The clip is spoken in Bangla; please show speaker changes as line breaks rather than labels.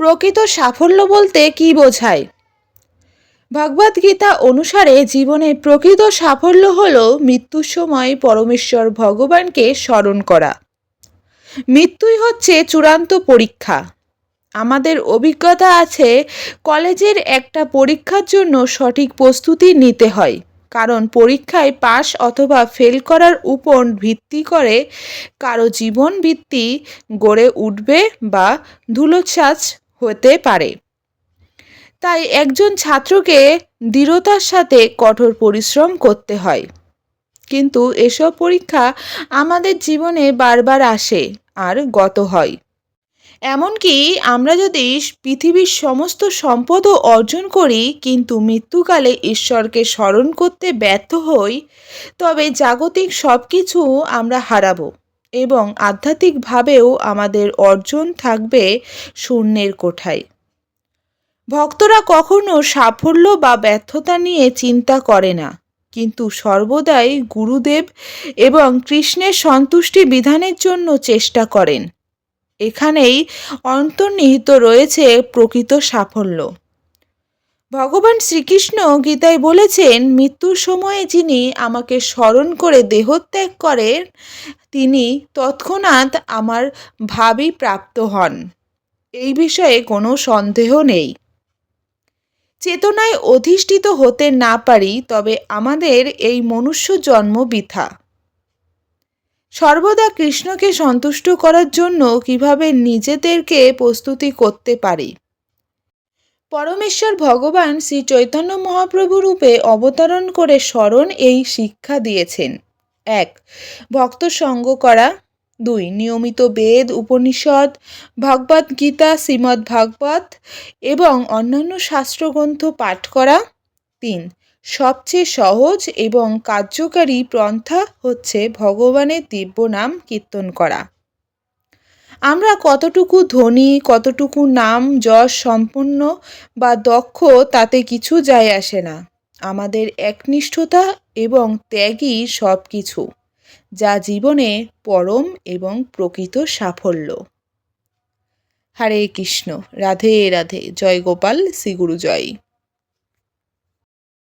প্রকৃত সাফল্য বলতে কি বোঝায়? ভগবদ্গীতা অনুসারে জীবনে প্রকৃত সাফল্য হল মৃত্যুর সময় পরমেশ্বর ভগবানকে স্মরণ করা। মৃত্যুই হচ্ছে চূড়ান্ত পরীক্ষা। আমাদের অভিজ্ঞতা আছে, কলেজের একটা পরীক্ষার জন্য সঠিক প্রস্তুতি নিতে হয়। কারণ পরীক্ষায় পাশ অথবা ফেল করার উপর ভিত্তি করে কারও জীবন ভিত্তি গড়ে উঠবে বা ধুলোছাঁচ হতে পারে। তাই একজন ছাত্রকে দৃঢ়তার সাথে কঠোর পরিশ্রম করতে হয়। কিন্তু এসব পরীক্ষা আমাদের জীবনে বারবার আসে আর গত হয়। এমনকি আমরা যদি পৃথিবীর সমস্ত সম্পদও অর্জন করি কিন্তু মৃত্যুকালে ঈশ্বরকে স্মরণ করতে ব্যর্থ হই, তবে জাগতিক সব কিছু আমরা হারাবো। এবং আধ্যাত্মিকভাবেও আমাদের অর্জন থাকবে শূন্যের কোঠায়। ভক্তরা কখনো সাফল্য বা ব্যর্থতা নিয়ে চিন্তা করে না, কিন্তু সর্বদাই গুরুদেব এবং কৃষ্ণের সন্তুষ্টি বিধানের জন্য চেষ্টা করেন। এখানেই অন্তর্নিহিত রয়েছে প্রকৃত সাফল্য। ভগবান শ্রীকৃষ্ণ গীতায় বলেছেন, মৃত্যুর সময়ে যিনি আমাকে স্মরণ করে দেহত্যাগ করেন, তিনি তৎক্ষণাৎ আমার ভাবি প্রাপ্ত হন। এই বিষয়ে কোনো সন্দেহ নেই। চেতনায় অধিষ্ঠিত হতে না পারি, তবে আমাদের এই মনুষ্য জন্ম বৃথা। সর্বদা কৃষ্ণকে সন্তুষ্ট করার জন্য কীভাবে নিজেদেরকে প্রস্তুতি করতে পারি? পরমেশ্বর ভগবান শ্রী চৈতন্য মহাপ্রভু রূপে অবতরণ করে স্মরণ এই শিক্ষা দিয়েছেন। এক, ভক্ত সঙ্গ করা। দুই, নিয়মিত বেদ, উপনিষদ ভগবদ গীতা শ্রীমদ্ ভাগবত এবং অন্যান্য শাস্ত্রগ্রন্থ পাঠ করা। তিন, সবচেয়ে সহজ এবং কার্যকারী পন্থা হচ্ছে ভগবানের দিব্য নাম কীর্তন করা। আমরা কতটুকু ধনী, কতটুকু নাম, যশ সম্পন্ন বা দক্ষ, তাতে কিছু যায় আসে না। আমাদের একনিষ্ঠতা এবং ত্যাগই সব কিছু যা জীবনে পরম এবং প্রকৃত সাফল্য। হরে কৃষ্ণ, রাধে রাধে, জয় গোপাল শ্রী গুরু জয়।